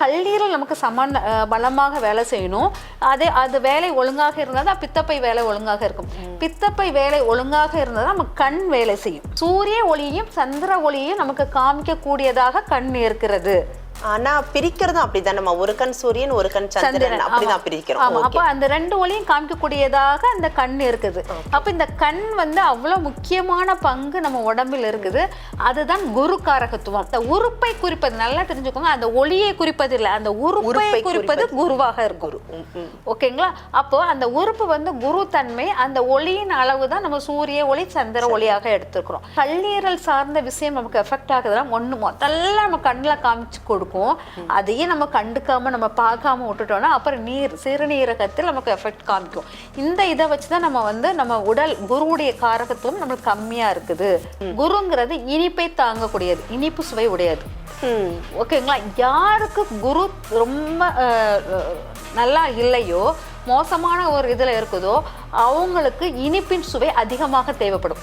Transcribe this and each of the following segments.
கல்லீரல் நமக்கு சமன் பலமாக வேலை செய்யணும். அதே அது வேலை ஒழுங்காக இருந்தால் தான் பித்தப்பை வேலை ஒழுங்காக இருக்கும். பித்தப்பை வேலை ஒழுங்காக இருந்தால் தான் நமக்கு கண் வேலை செய்யும். சூரிய ஒளியையும் சந்திர ஒளியையும் நமக்கு காமிக்கக்கூடியதாக கண் இருக்கிறது. ஆனா பிரிக்கிறதும் அப்படிதான். நம்ம ஒரு கண் சூரியன் ஒரு கண் சந்திரன் அப்படிதான். பிரிக்கிறோம். அப்ப அந்த ரெண்டு ஒளியும் காமிக்கக்கூடியதாக அந்த கண் இருக்குது. அப்ப இந்த கண் வந்து அவ்வளவு முக்கியமான பங்கு நம்ம உடம்பில் இருக்குது. அதுதான் குரு காரகத்துவம் இந்த உறுப்பை குறிப்பது நல்லா தெரிஞ்சுக்கோங்க அந்த ஒளியை குறிப்பது இல்லை. அந்த உறுப்பை குறிப்பது குருவாக இருக்கும். ஓகேங்களா? அப்போ அந்த உறுப்பு வந்து குரு தன்மை அந்த ஒளியின் அளவு தான் நம்ம சூரிய ஒளி சந்திர ஒளியாக எடுத்துக்கிறோம் கல்லீரல் சார்ந்த விஷயம் நமக்கு எஃபெக்ட் ஆகுதுன்னா ஒண்ணு முதல்ல நம்ம கண்ணில் காமிச்சு கொடுக்கும். அதையும் நம்ம கண்டுக்காம நம்ம பார்க்காம விட்டுட்டோம்னா அப்புறம் நீர் சிறுநீரகத்தில் நமக்கு எஃபெக்ட் காமிக்கும். இந்த இதை வச்சு தான் நம்ம வந்து நம்ம உடல் குருவுடைய காரகத்துவம் நம்மளுக்கு கம்மியா இருக்குது. குருங்கிறது இனிப்பை தாங்கக்கூடியது. இனிப்பு சுவை உடையது. ஓகேங்களா? யாருக்கு குரு ரொம்ப நல்லா இல்லையோ மோசமான ஒரு இதில் இருக்குதோ அவங்களுக்கு இனிப்பின் சுவை அதிகமாக தேவைப்படும்.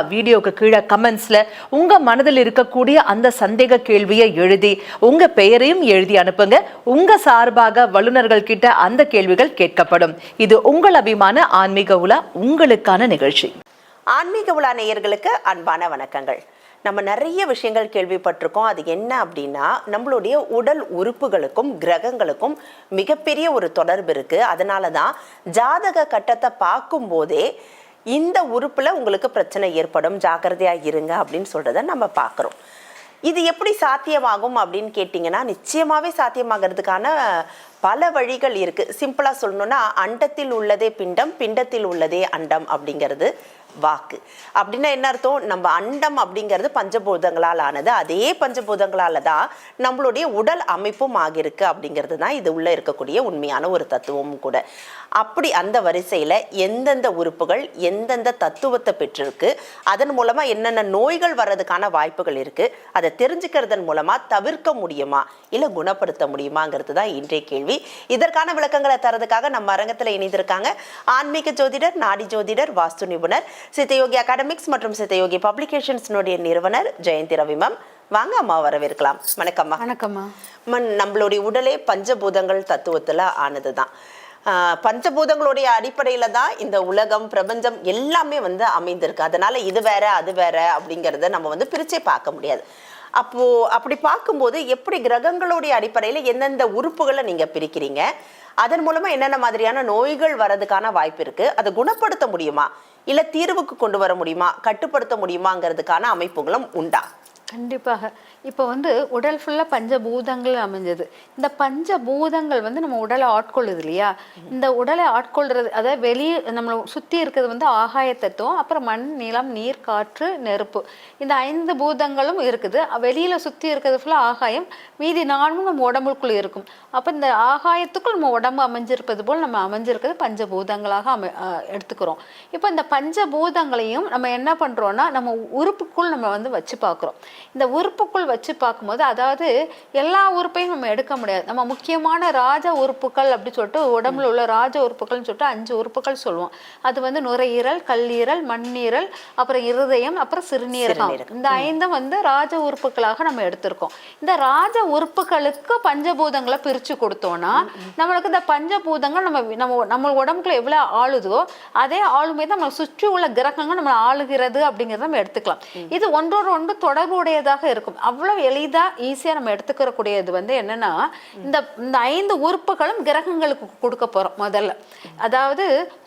வீடியோக்கு கீழே கமெண்ட்ஸில் உங்கள் மனதில் இருக்கக்கூடிய அந்த சந்தேக கேள்வியை எழுதி உங்கள் பெயரையும் எழுதி அனுப்புங்க. உங்கள் சார்பாக வல்லுநர்கள் கிட்ட அந்த கேள்விகள் கேட்கப்படும். இது உங்கள் அபிமான ஆன்மீக உலா உங்களுக்கான நிகழ்ச்சி. ஆன்மீக உலா நேயர்களுக்கு அன்பான வணக்கங்கள். நம்ம நிறைய விஷயங்கள் கேள்விப்பட்டிருக்கோம். அது என்ன அப்படின்னா நம்மளுடைய உடல் உறுப்புகளுக்கும் கிரகங்களுக்கும் மிகப்பெரிய ஒரு தொடர்பு இருக்கு. அதனால தான் ஜாதக கட்டத்தை பார்க்கும்போதே இந்த உறுப்பில் உங்களுக்கு பிரச்சனை ஏற்படும் ஜாக்கிரதையாக இருங்க அப்படின்னு சொல்கிறத நம்ம பார்க்குறோம். இது எப்படி சாத்தியமாகும் அப்படின்னு கேட்டிங்கன்னா நிச்சயமாகவே சாத்தியமாகிறதுக்கான பல வழிகள் இருக்குது சிம்பிளாக சொல்லணுன்னா அண்டத்தில் உள்ளதே பிண்டம் பிண்டத்தில் உள்ளதே அண்டம் அப்படிங்கிறது வாக்கு. அப்படின்னா என்ன அர்த்தம்? நம்ம அண்டம் அப்படிங்கிறது பஞ்சபூதங்களால் ஆனது. அதே பஞ்சபூதங்களால தான் நம்மளுடைய உடல் அமைப்பும் ஆகியிருக்கு அப்படிங்கிறது தான் இது உள்ளே இருக்கக்கூடிய உண்மையான ஒரு தத்துவமும் கூட. அப்படி அந்த வரிசையில் எந்தெந்த உறுப்புகள் எந்தெந்த தத்துவத்தை பெற்றிருக்கு அதன் மூலமாக என்னென்ன நோய்கள் வர்றதுக்கான வாய்ப்புகள் இருக்குது அதை தெரிஞ்சுக்கிறதன் மூலமாக தவிர்க்க முடியுமா இல்லை குணப்படுத்த முடியுமாங்கிறது தான் இன்றைய கேள்வி. இதற்கான விளக்கங்களை தரதுக்காக நம்ம அரங்கத்தில் இணைந்திருக்காங்க. ஆன்மீக ஜோதிடர் நாடி ஜோதிடர் வாஸ்து நிபுணர் சித்தயோகி அகாடமிக்ஸ் மற்றும் சித்தயோகி பப்ளிகேஷன்ஸ்னுடைய நிறுவனர் ஜெயந்தி ரவி மேம் வாங்க அம்மா வரவேற்கலாம். வணக்கம்மா. வணக்கம்மா. மண் நம்மளுடைய உடலே பஞ்சபூதங்கள் தத்துவத்துல ஆனதுதான். ஆஹ் பஞ்சபூதங்களுடைய அடிப்படையில தான் இந்த உலகம் பிரபஞ்சம் எல்லாமே வந்து அமைந்திருக்கு. அதனால இது வேற அது வேற அப்படிங்கிறத நம்ம வந்து பிரிச்சே பார்க்க முடியாது. அப்போ அப்படி பார்க்கும்போது எப்படி கிரகங்களுடைய அடிப்படையில எந்தெந்த உறுப்புகளை நீங்க பிரிக்கிறீங்க? அதன் மூலமா என்னென்ன மாதிரியான நோய்கள் வரதுக்கான வாய்ப்பு இருக்கு? அதை குணப்படுத்த முடியுமா? இல்ல தீர்வுக்கு கொண்டு வர முடியுமா? கட்டுப்படுத்த முடியுமாங்கிறதுக்கான அமைப்புகளும் உண்டா? கண்டிப்பாக. இப்போ வந்து உடல் ஃபுல்லாக பஞ்சபூதங்கள் அமைஞ்சது. இந்த பஞ்சபூதங்கள் வந்து நம்ம உடலை ஆட்கொள்ளுது இல்லையா? இந்த உடலை ஆட்கொள்றது அதாவது வெளியே நம்மளை சுற்றி இருக்கிறது வந்து ஆகாய தத்துவம் அப்புறம் மண் நிலம் நீர் காற்று நெருப்பு. இந்த ஐந்து பூதங்களும் இருக்குது. வெளியில் சுற்றி இருக்கிறது ஃபுல்லாக ஆகாயம் மீதி நாளும் நம்ம உடம்புக்குள்ளே இருக்கும். அப்போ இந்த ஆகாயத்துக்குள் நம்ம உடம்பு அமைஞ்சிருப்பது போல் நம்ம அமைஞ்சிருக்கிறது பஞ்சபூதங்களாக அமை எடுத்துக்கிறோம். இப்போ இந்த பஞ்சபூதங்களையும் நம்ம என்ன பண்ணுறோன்னா நம்ம உறுப்புக்குள் நம்ம வந்து வச்சு பார்க்குறோம். இந்த உறுப்புக்குள் வச்சு பார்க்கும்போது அதாவது எல்லா உறுப்பையும் நம்ம எடுக்க முடியாது. நம்ம முக்கியமான ராஜ உறுப்புகள் அப்படி சொல்லிட்டு உடம்புல உள்ள ராஜ உறுப்புகள்னு சொல்லிட்டு அஞ்சு உறுப்புகள் சொல்லுவோம். அது வந்து நுரையீரல் கல்லீரல் மண்ணீரல் அப்புறம் இருதயம் அப்புறம் சிறுநீரகம். இந்த ஐந்தும் வந்து ராஜ உறுப்புகளாக நம்ம எடுத்திருக்கோம். இந்த ராஜ உறுப்புகளுக்கு பஞ்சபூதங்களை பிரிச்சு கொடுத்தோம்னா நம்மளுக்கு இந்த பஞ்சபூதங்கள் நம்ம நம்ம நம்ம உடம்புக்குள்ள எவ்வளவு ஆளுதோ அதே ஆளுமை தான் நம்மளை சுற்றி உள்ள கிரகங்கள் நம்மளை ஆளுகிறது அப்படிங்கிறத நம்ம எடுத்துக்கலாம். இது ஒன்றோடு ஒன்று தொடர்புடையதாக இருக்கும். அவ்வளவு அவ்வளோ எளிதா ஈஸியா நம்ம எடுத்துக்கிறக்கூடியது வந்து என்னன்னா இந்த இந்த ஐந்து உறுப்புகளும் கிரகங்களுக்கு கொடுக்க போறோம் முதல்ல. அதாவது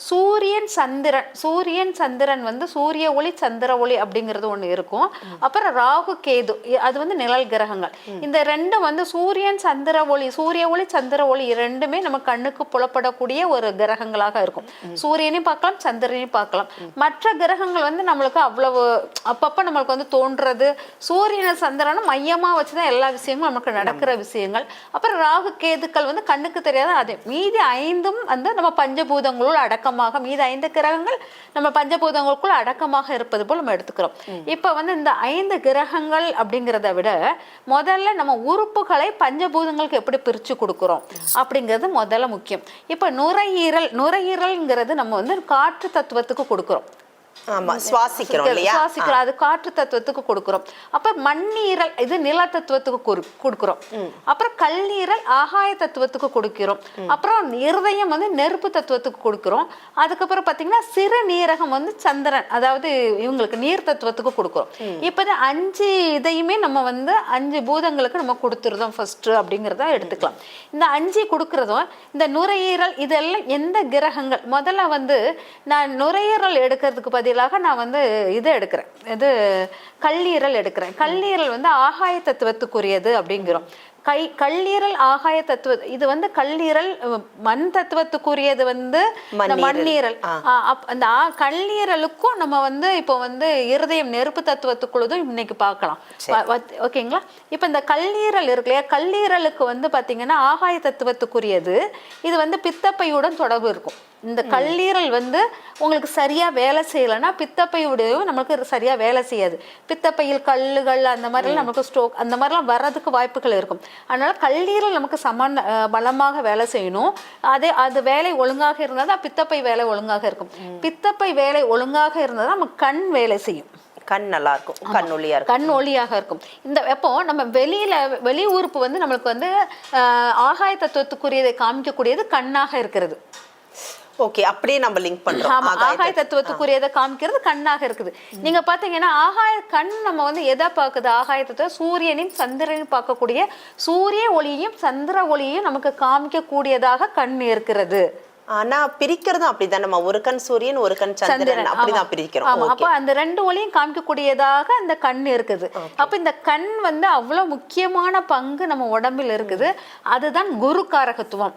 சூரியன் சந்திரன் சூரியன் சந்திரன் வந்து சூரிய ஒளி சந்திர ஒளி அப்படிங்கிறது ஒண்ணு இருக்கும். அப்புறம் ராகு கேது அது வந்து நிழல் கிரகங்கள். இந்த ரெண்டும் வந்து சூரியன் சந்திர ஒளி சூரிய ஒளி சந்திர ஒளி ரெண்டுமே நம்ம கண்ணுக்கு புலப்படக்கூடிய ஒரு கிரகங்களாக இருக்கும். சூரியனையும் பார்க்கலாம் சந்திரனையும் பார்க்கலாம். மற்ற கிரகங்கள் வந்து நம்மளுக்கு அவ்வளவு அப்பப்ப நம்மளுக்கு வந்து தோன்றது சூரியனை சந்திரனும் மையமா வச்சுதான் எல்லா விஷயங்களும் நமக்கு நடக்கிற விஷயங்கள். அப்புறம் ராகு கேதுக்கள் வந்து கண்ணுக்கு தெரியாத அது. மீதி ஐந்தும் வந்து நம்ம பஞ்சபூதங்களுள் அடக்கமாக மீதி ஐந்து கிரகங்கள் நம்ம பஞ்சபூதங்களுக்குள் அடக்கமாக இருப்பது போல் நம்ம எடுத்துக்கிறோம். இப்ப வந்து இந்த ஐந்து கிரகங்கள் அப்படிங்கிறத விட முதல்ல நம்ம உறுப்புகளை பஞ்சபூதங்களுக்கு எப்படி பிரிச்சு கொடுக்குறோம்? அப்படிங்கிறது முதல்ல முக்கியம். இப்ப நுரையீரல் நுரையீரல்ங்கிறது நம்ம வந்து காற்று தத்துவத்துக்கு கொடுக்குறோம். ஆமா சுவாசிக்கிறோம் இல்லையா? சுவாசிக்கிறோம். அது காற்று தத்துவத்துக்கு கொடுக்குறோம். அப்ப மண்ணீரல் இது நில தத்துவத்துக்கு கொடு- கொடுக்குறோம். அப்புறம் கல்லீரல் ஆகாய தத்துவத்துக்கு கொடுக்கிறோம். அப்புறம் இருதயம் வந்து நெருப்பு தத்துவத்துக்கு கொடுக்கிறோம். அதுக்கப்புறம் பாத்தீங்கன்னா சிறுநீரகம் வந்து சந்திரன் அதாவது இவங்களுக்கு நீர் தத்துவத்துக்கு கொடுக்குறோம். இப்ப அஞ்சு இதையுமே நம்ம வந்து அஞ்சு பூதங்களுக்கு நம்ம கொடுத்துருதோம் ஃபர்ஸ்ட் அப்படிங்கிறத எடுத்துக்கலாம். இந்த அஞ்சு கொடுக்கறதும் இந்த நுரையீரல் இதெல்லாம் எந்த கிரகங்கள்? முதல்ல வந்து நான் நுரையீரல் எடுக்கிறதுக்கு பதிலாக நான் வந்து இது எடுக்கிறேன். இது கல்லீரல் எடுக்கிறேன். கல்லீரல் வந்து ஆகாய தத்துவத்துக்குரியது அப்படிங்கிறோம். கை கல்லீரல் ஆகாய தத்துவ இது வந்து கல்லீரல் மண் தத்துவத்துக்குரியது வந்து மண்ணீரல். அந்த கல்லீரலுக்கும் நம்ம வந்து இப்போ வந்து இருதயம் நெருப்பு தத்துவத்துக்குள்ளதும் இன்னைக்கு பார்க்கலாம். ஓகேங்களா? இப்போ இந்த கல்லீரல் இருக்கு இல்லையா? கல்லீரலுக்கு வந்து பாத்தீங்கன்னா ஆகாய தத்துவத்துக்குரியது. இது வந்து பித்தப்பையுடன் தொடர்பு இருக்கும். இந்த கல்லீரல் வந்து உங்களுக்கு சரியா வேலை செய்யலைன்னா பித்தப்பையுடையும் நமக்கு சரியா வேலை செய்யாது. பித்தப்பையில் கல்லுகள் அந்த மாதிரிலாம் நமக்கு ஸ்ட்ரோக் அந்த மாதிரிலாம் வர்றதுக்கு வாய்ப்புகள் இருக்கும். அதனால கல்லீரல் நமக்கு சமன் பலமாக வேலை செய்யணும். அதே அது வேலை ஒழுங்காக இருந்தால் தான் பித்தப்பை வேலை ஒழுங்காக இருக்கும். பித்தப்பை வேலை ஒழுங்காக இருந்தால் தான் நமக்கு கண் வேலை செய்யும். கண் நல்லா இருக்கும். கண் ஒளியா இருக்கும். கண் ஒளியாக இருக்கும். இந்த எப்போ நம்ம வெளியில வெளி உறுப்பு வந்து நம்மளுக்கு வந்து ஆகாய தத்துவத்துக்குரியதை காமிக்கக்கூடியது கண்ணாக இருக்கிறது. ஓகே அப்படியே நம்ம லிங்க் பண்றோம். ஆகாய தத்துவத்துக்குரியதை காமிக்கிறது கண்ணாக இருக்குது. நீங்க பாத்தீங்கன்னா ஆகாய கண் நம்ம வந்து எதை பார்க்குது? ஆகாய தத்துவம் சூரியனையும் சந்திரனையும் பார்க்கக்கூடிய சூரிய ஒளியையும் சந்திர ஒளியையும் நமக்கு காமிக்கக்கூடியதாக கண் இருக்கிறது. ஆனா பிரிக்கிறதும் அப்படிதான். நம்ம ஒரு கண் சூரியன் ஒரு கண் சந்திரன். அப்படிதான். பிரிக்கிறோம். ஆமா அப்ப அந்த ரெண்டு ஒளியும் காமிக்கக்கூடியதாக அந்த கண் இருக்குது. அப்ப இந்த கண் வந்து அவ்வளவு முக்கியமான பங்கு நம்ம உடம்பில் இருக்குது. அதுதான் குரு காரகத்துவம்.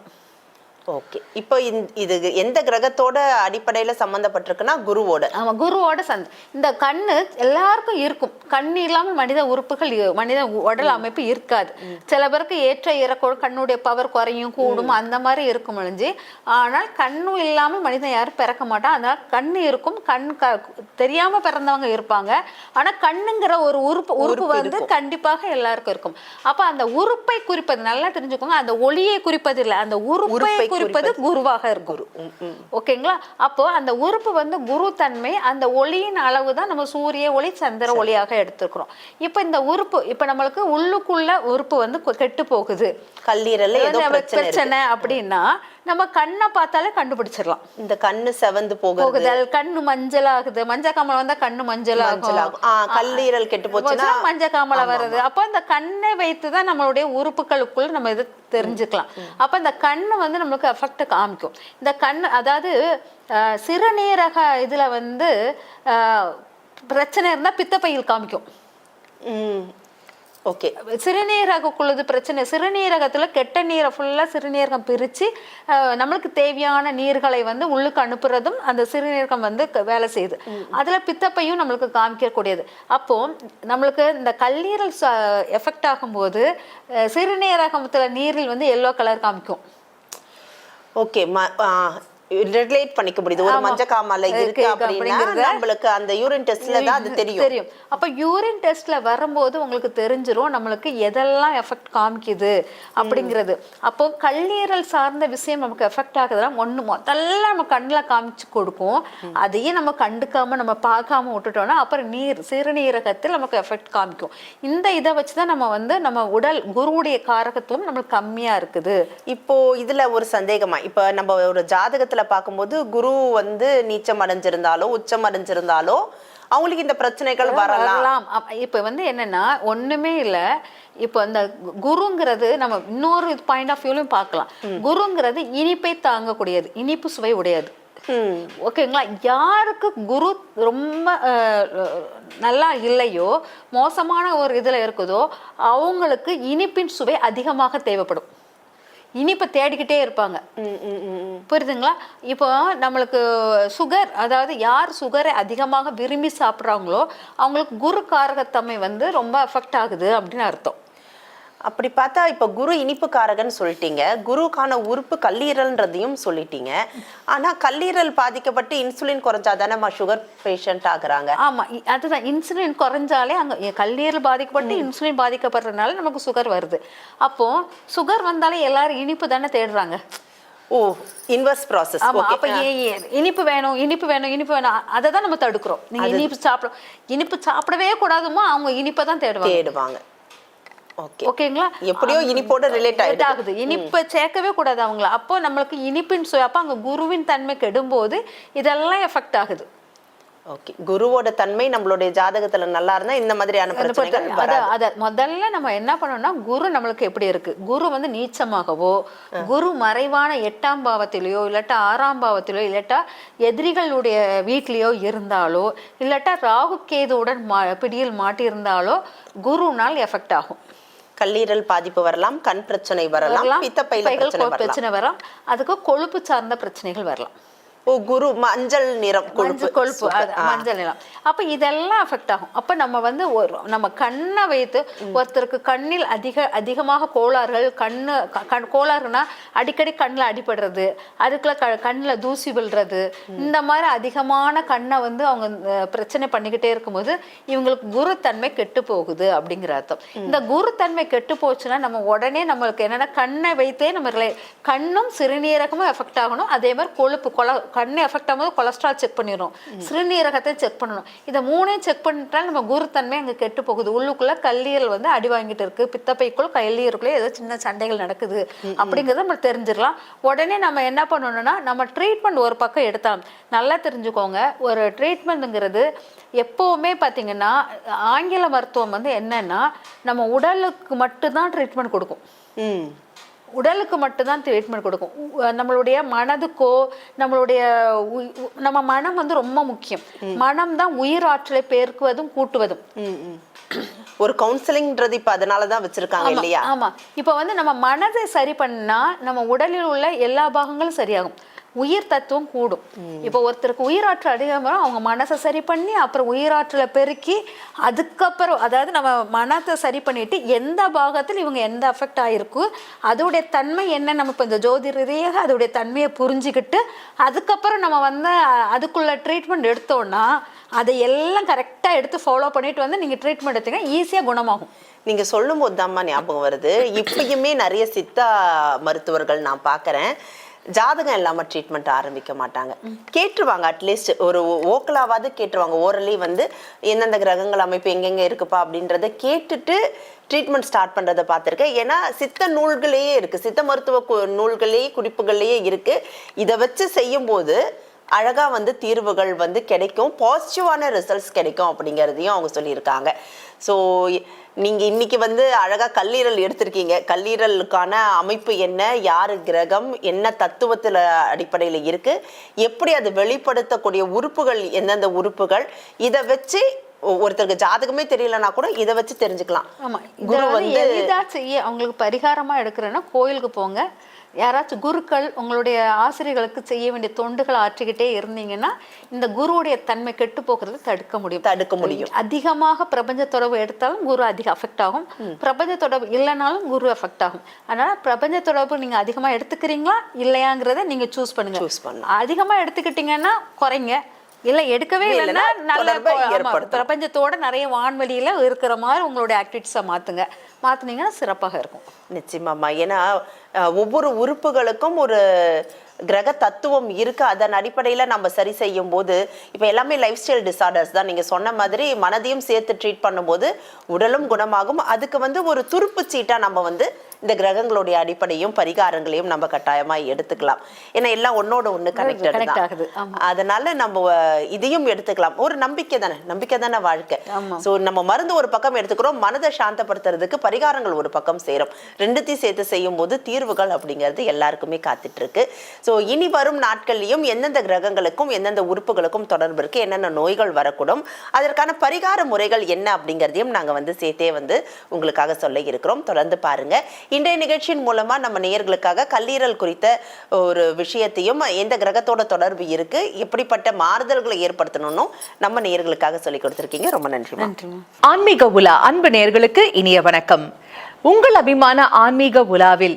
ஓகே இப்போ இது எந்த கிரகத்தோட அடிப்படையில சம்பந்தப்பட்டிருக்குன்னா குருவோட. ஆமா குருவோட சந்த் இந்த கண்ணு எல்லாருக்கும் இருக்கும். கண் இல்லாமல் மனித உறுப்புகள் மனித உடல் அமைப்பு இருக்காது. சில பேருக்கு ஏற்ற இறக்க கண்ணுடைய பவர் குறையும் கூடும் அந்த மாதிரி இருக்கும் ஒழிஞ்சு ஆனால் கண்ணும் இல்லாமல் மனிதன் யாரும் பிறக்க மாட்டான். அதனால கண்ணு இருக்கும் கண் க தெரியாம பிறந்தவங்க இருப்பாங்க. ஆனா கண்ணுங்கிற ஒரு உறுப்பு உறுப்பு வந்து கண்டிப்பாக எல்லாருக்கும் இருக்கும். அப்ப அந்த உறுப்பை குறிப்பது நல்லா தெரிஞ்சுக்கோங்க அந்த ஒளியை குறிப்பது இல்லை அந்த உறுப்பை குறிப்பது குருவாக இருக்கும். ஓகேங்களா? அப்போ அந்த உறுப்பு வந்து குரு தன்மை அந்த ஒளியின் அளவு தான் நம்ம சூரிய ஒளி சந்திர ஒளியாக எடுத்துக்கிறோம் இப்போ இந்த உறுப்பு இப்போ நம்மளுக்கு உள்ளுக்குள்ள உறுப்பு வந்து கெட்டு போகுது. இருக்கு. பிரச்சனை அப்படின்னா நம்ம கண்ணை பார்த்தாலே கண்டுபிடிச்சிடலாம். இந்த கண்ணு செவந்து போகுது போகுதல் கண்ணு மஞ்சள் ஆகுது மஞ்சள் காமலை வந்தா கண்ணு மஞ்சள் ஆகும் கல்லீரல் கெட்டு போச்சுன்னா மஞ்சள் காமலை வருது அப்போ இந்த கண்ணை வைத்து தான் நம்மளுடைய உறுப்புகளுக்குள் நம்ம இது தெரிஞ்சுக்கலாம். அப்போ இந்த கண்ணு வந்து நம்மளுக்கு எஃபெக்ட் காமிக்கும். இந்த கண் அதாவது சிறுநீரக இதுல வந்து பிரச்சனை இருந்தா பித்தப்பையில் காமிக்கும். ஓகே சிறுநீரகக்குள்ளது பிரச்சனை சிறுநீரகத்துல கெட்ட நீரை ஃபுல்லா சிறுநீரகம் அஹ், நம்மளுக்கு தேவையான நீர்களை வந்து உள்ளுக்கு அனுப்புறதும் அந்த சிறுநீரகம் வந்து வேலை செய்யுது. அதுல பித்தப்பையும் நம்மளுக்கு காமிக்கக்கூடியது. அப்போ நம்மளுக்கு இந்த கல்லீரல் எஃபெக்ட் ஆகும்போது சிறுநீரகத்துல நீரில் வந்து எல்லோ கலர் காமிக்கும். ஓகே ரிலேட் பண்ணிக்க முடியுது. ஒரு ஆமா. மஞ்ச காமால இருக்கு அப்படின்னா அப்படிங்கறத- நம்மளுக்கு அந்த யூரின் டெஸ்ட்ல தான் அது தெரியும். தெரியும். அப்ப யூரின் டெஸ்ட்ல வரும்போது உங்களுக்கு தெரிஞ்சிரும் நம்மளுக்கு எதெல்லாம் எஃபெக்ட் காமிக்குது அப்படிங்கிறது. அப்போ கல்லீரல் சார்ந்த விஷயம் நமக்கு எஃபெக்ட் ஆகுதுன்னா ஒண்ணு முதல்ல நம்ம கண்ணுல காமிச்சு கொடுக்கும். அதையே நம்ம கண்டுக்காம நம்ம பார்க்காம விட்டுட்டோம்னா அப்புறம் நீர் சிறுநீரகத்தில் நமக்கு எஃபெக்ட் காமிக்கும். இந்த இதை வச்சுதான் நம்ம வந்து நம்ம உடல் குருவுடைய காரகத்துவம் நம்மளுக்கு கம்மியா இருக்குது. இப்போ இதுல ஒரு சந்தேகமா இப்ப நம்ம ஒரு ஜாதகத்துல பார்க்கும்போது குரு வந்து நீச்சம் அடைஞ்சிருந்தாலோ உச்சம் அடைஞ்சிருந்தாலோ அவங்களுக்கு இந்த பிரச்சனைகள் வரலாம். இப்ப வந்து என்னன்னா ஒண்ணுமே இல்ல. இப்போ இந்த குருங்கிறது நம்ம இன்னொரு பாயிண்ட் ஆஃப் வியூலையும் பார்க்கலாம் குருங்கிறது இனிப்பை தாங்கக்கூடியது. இனிப்பு சுவை உடையது. ஓகேங்களா? யாருக்கு குரு ரொம்ப நல்லா இல்லையோ மோசமான ஒரு இதுல இருக்குதோ அவங்களுக்கு இனிப்பின் சுவை அதிகமாக தேவைப்படும். இனிப்பை தேடிக்கிட்டே இருப்பாங்க. புரியுதுங்களா? இப்போ நம்மளுக்கு சுகர் அதாவது யார் சுகரை அதிகமாக விரும்பி சாப்பிட்றாங்களோ அவங்களுக்கு குரு காரகத்தன்மை வந்து ரொம்ப அஃபெக்ட் ஆகுது அப்படின்னு அர்த்தம். அப்படி பார்த்தா இப்ப குரு இனிப்புக்காரகன் சொல்லிட்டீங்க. குருக்கான உறுப்பு கல்லீரல்ன்றதையும் சொல்லிட்டீங்க. ஆனா கல்லீரல் பாதிக்கப்பட்டு இன்சுலின் குறைஞ்சாதானே சுகர் பேஷண்ட் ஆகுறாங்க. ஆமா இ- அதுதான். இன்சுலின் குறைஞ்சாலே அங்க கல்லீரல் பாதிக்கப்பட்டு இன்சுலின் பாதிக்கப்படுறதுனால நமக்கு சுகர் வருது. அப்போ சுகர் வந்தாலே எல்லாரும் இனிப்பு தானே தேடுறாங்க? ஓ இன்வெர்ஸ் ப்ராசஸ் ஆமா அப்ப இனிப்பு வேணும் இனிப்பு வேணும் இனிப்பு வேணும். அதை தான் நம்ம தடுக்கிறோம். நீங்க இனிப்பு சாப்பிட இனிப்பு சாப்பிடவே கூடாதுமோ அவங்க இனிப்பை தான் தேடுவாங்க. தேடுவாங்க. ஓகேங்களா எப்படியோ இனிப்போட ரிலேட் ஆகுது இனிப்பை சேர்க்கவே கூடாது அவங்கள. அப்போ நம்மளுக்கு இனிப்பின் சுவை அப்போ அங்க குருவின் தன்மை கெடும்போது இதெல்லாம் எஃபெக்ட் ஆகுது. ஓகே குருவோட தன்மை நம்மளுடைய ஜாதகத்துல நல்லா இருந்தா இந்த மாதிரியான பிரச்சனைகள் அத அத முதல்ல நம்ம என்ன பண்ணணும்னா குரு நம்மளுக்கு எப்படி இருக்கு? குரு வந்து நீச்சமாகவோ குரு மறைவான எட்டாம் பாவத்திலேயோ இல்லாட்டா ஆறாம் பாவத்திலோ இல்லாட்டா எதிரிகளுடைய வீட்லயோ இருந்தாலோ இல்லாட்டா ராகு கேதுவுடன் பிடியில் மாட்டியிருந்தாலோ குருனால் எஃபெக்ட் ஆகும். கல்லீரல் பாதிப்பு வரலாம் கண் பிரச்சனை வரலாம் வரலாம் பித்தப்பையில பைகள் பிரச்சனை கொ- வரலாம். பிரச்சனை வரலாம். அதுக்கு கொழுப்பு சார்ந்த பிரச்சனைகள் வரலாம். ஓ குரு மஞ்சள் நிறம் கொழுப்பு. கொழுப்பு மஞ்சள் நிறம். அப்ப இதெல்லாம் அஃபெக்ட் ஆகும். அப்ப நம்ம வந்து ஒரு நம்ம கண்ணை வைத்து ஒருத்தருக்கு கண்ணில் அதிக அதிகமாக கோளாறுகள் கண்ணு கண் கோளாறுனா அடிக்கடி கண்ணில் அடிபடுறது அதுக்குள்ள க கண்ணில் தூசி விழுறது இந்த மாதிரி அதிகமான கண்ணை வந்து அவங்க பிரச்சனை பண்ணிக்கிட்டே இருக்கும்போது இவங்களுக்கு குருத்தன்மை கெட்டு போகுது அப்படிங்கிற அர்த்தம். இந்த குருத்தன்மை கெட்டு போச்சுன்னா நம்ம உடனே நம்மளுக்கு என்னன்னா கண்ணை வைத்தே நம்ம கண்ணும் சிறுநீரகமும் எஃபெக்ட் ஆகணும். அதே மாதிரி கொழுப்பு கொல கண்ணை எஃபெக்ட் ஆகும்போது கொலஸ்ட்ரால் செக் பண்ணிடுறோம் சிறுநீரகத்தை செக் பண்ணணும். இதை மூணையும் செக் பண்ணிட்டால் நம்ம குருத்தன்மை அங்கே கெட்டு போகுது. உள்ளுக்குள்ள கல்லீரல் வந்து அடி வாங்கிட்டு இருக்கு. பித்தப்பைக்குள் கல்லீரலுக்குள்ள ஏதோ சின்ன சண்டைகள் நடக்குது. அப்படிங்கிறத நம்ம தெரிஞ்சிடலாம். உடனே நம்ம என்ன பண்ணணும்னா நம்ம ட்ரீட்மெண்ட் ஒரு பக்கம் எடுத்தாலும் நல்லா தெரிஞ்சுக்கோங்க. ஒரு ட்ரீட்மெண்ட்டுங்கிறது எப்போவுமே பார்த்தீங்கன்னா ஆங்கில மருத்துவம் வந்து என்னன்னா நம்ம உடலுக்கு மட்டும்தான் ட்ரீட்மெண்ட் கொடுக்கும். உடலுக்கு மட்டும்தான் ட்ரீட்மெண்ட் கொடுக்கும். நம்மளுடைய மனதுக்கோ நம்மளுடைய நம்ம மனம் வந்து ரொம்ப முக்கியம். மனம் தான் உயிராற்றலை பெருக்குவதும் கூட்டுவதும். ஒரு கவுன்சிலிங்ன்றது இப்ப அதனாலதான் வச்சிருக்காங்க ஆமா, இல்லையா? ஆமா. இப்போ வந்து நம்ம மனதை சரி பண்ணா நம்ம உடலில் உள்ள எல்லா பாகங்களும் சரியாகும். உயிர் தத்துவம் கூடும். இப்போ ஒருத்தருக்கு உயிராற்றல் அதிகமாக அவங்க மனசை சரி பண்ணி அப்புறம் உயிராற்றலை பெருக்கி அதுக்கப்புறம் அதாவது நம்ம மனத்தை சரி பண்ணிட்டு எந்த பாகத்தில் இவங்க எந்த அஃபெக்ட் ஆகிருக்கு அதோடைய தன்மை என்ன நம்ம இப்போ இந்த ஜோதி ரீதியாக அதோடைய தன்மையை புரிஞ்சுக்கிட்டு அதுக்கப்புறம் நம்ம வந்து அதுக்குள்ள ட்ரீட்மெண்ட் எடுத்தோம்னா அதை எல்லாம் கரெக்டாக எடுத்து ஃபாலோ பண்ணிட்டு வந்து நீங்கள் ட்ரீட்மெண்ட் எடுத்தீங்கன்னா ஈஸியாக குணமாகும். நீங்க சொல்லும் போது ஞாபகம் வருது. இப்பயுமே நிறைய சித்தா மருத்துவர்கள் நான் பார்க்கறேன். ஜாதகம் இல்லாமல் ட்ரீட்மெண்ட் ஆரம்பிக்க மாட்டாங்க. கேட்டுருவாங்க அட்லீஸ்ட் ஒரு ஓக்கலாவது கேட்டுருவாங்க. ஓரலி வந்து எந்தெந்த கிரகங்கள் அமைப்பு எங்கெங்கே இருக்குப்பா அப்படின்றத கேட்டுட்டு ட்ரீட்மெண்ட் ஸ்டார்ட் பண்ணுறத பார்த்துருக்கேன். ஏன்னா சித்த நூல்களையே இருக்குது சித்த மருத்துவ நூல்களையே குறிப்புகள்லேயே இருக்குது இதை வச்சு செய்யும்போது அழகாக வந்து தீர்வுகள் வந்து கிடைக்கும். பாசிட்டிவான ரிசல்ட்ஸ் கிடைக்கும் அப்படிங்கிறதையும் அவங்க சொல்லியிருக்காங்க. ஸோ நீங்க இன்னைக்கு வந்து அழகா கல்லீரல் எடுத்திருக்கீங்க. கல்லீரலுக்கான அமைப்பு என்ன? யாரு கிரகம்? என்ன தத்துவத்துல அடிப்படையில் இருக்கு? எப்படி அது வெளிப்படுத்தக்கூடிய உறுப்புகள் எந்தெந்த உறுப்புகள்? இதை வச்சு ஒருத்தருக்கு ஜாதகமே தெரியலனா கூட இதை வச்சு தெரிஞ்சுக்கலாம். ஆமா. இதை வந்து எளிதா செய்ய அவங்களுக்கு பரிகாரமா எடுக்கிறேன்னா கோயிலுக்கு போங்க. யாராச்சும் குருக்கள் உங்களுடைய ஆசிரியர்களுக்கு செய்ய வேண்டிய தொண்டுகளை ஆற்றிக்கிட்டே இருந்தீங்கன்னா இந்த குருவுடைய தன்மை கெட்டு போகிறத தடுக்க முடியும். தடுக்க முடியும். அதிகமாக பிரபஞ்ச தொடர்பு எடுத்தாலும் குரு அதிக அஃபெக்ட் ஆகும். பிரபஞ்ச தொடர்பு இல்லைனாலும் குரு அஃபெக்ட் ஆகும். அதனால பிரபஞ்ச தொடர்பு நீங்க அதிகமா எடுத்துக்கிறீங்களா இல்லையாங்கிறத நீங்க சூஸ் பண்ணுங்க. Choose பண்ணலாம். அதிகமா எடுத்துக்கிட்டீங்கன்னா குறைங்க. இல்ல எடுக்கவே இல்லைன்னா நல்ல. பிரபஞ்சத்தோட நிறைய வான்வெளியில இருக்கிற மாதிரி உங்களுடைய ஆக்டிவிட்டிஸை மாத்துங்க. மாத்துனீங்கன்னா சிறப்பாக இருக்கும். நிச்சயமாம்மா. ஏன்னா ஒவ்வொரு உறுப்புகளுக்கும் ஒரு கிரக தத்துவம் இருக்கு. அதன் அடிப்படையில நம்ம சரி செய்யும் போது இப்போ எல்லாமே லைஃப் ஸ்டைல் டிசார்டர்ஸ் தான். நீங்க சொன்ன மாதிரி மனதையும் சேர்த்து ட்ரீட் பண்ணும்போது உடலும் குணமாகும். அதுக்கு வந்து ஒரு துருப்பு சீட்டா நம்ம வந்து இந்த கிரகங்களுடைய அடிப்படையும் பரிகாரங்களையும் நம்ம கட்டாயமா எடுத்துக்கலாம். ஏன்னா எல்லாம் ஒன்னோட ஒண்ணு கனெக்டட் ஆகுது. தான். அதனால நம்ம இதையும் எடுத்துக்கலாம். ஒரு நம்பிக்கை தானே? நம்பிக்கை தானே வாழ்க்கை. சோ நம்ம மருந்து ஒரு பக்கம் எடுத்துக்கிறோம் மனதை சாந்தப்படுத்துறதுக்கு பரிகாரங்கள் ஒரு பக்கம் சேரும் ரெண்டுத்தையும் சேர்த்து செய்யும் போது தீர்வுகள் அப்படிங்கிறது எல்லாருக்குமே காத்துட்டு இருக்கு சோ இனி வரும் நாட்கள்லயும் எந்தெந்த கிரகங்களுக்கும் எந்தெந்த உறுப்புகளுக்கும் தொடர்பு இருக்கு என்னென்ன நோய்கள் வரக்கூடும் அதற்கான பரிகார முறைகள் என்ன அப்படிங்கிறதையும் நாங்க வந்து சேர்த்தே வந்து உங்களுக்காக சொல்ல இருக்கிறோம். தொடர்ந்து பாருங்க. இன்றைய நிகழ்ச்சியின் மூலமா நம்ம நேயர்களுக்காக கல்லீரல் குறித்த ஒரு விஷயத்தையும் எந்த கிரகத்தோட தொடர்பு இருக்கு எப்படிப்பட்ட மாறுதல்களை ஏற்படுத்தணும்னு நம்ம நேயர்களுக்காக சொல்லி கொடுத்துருக்கீங்க. ரொம்ப நன்றி ஆன்மீக உலா அன்பு நேயர்களுக்கு இனிய வணக்கம். உங்கள் அபிமான ஆன்மீக உலாவில்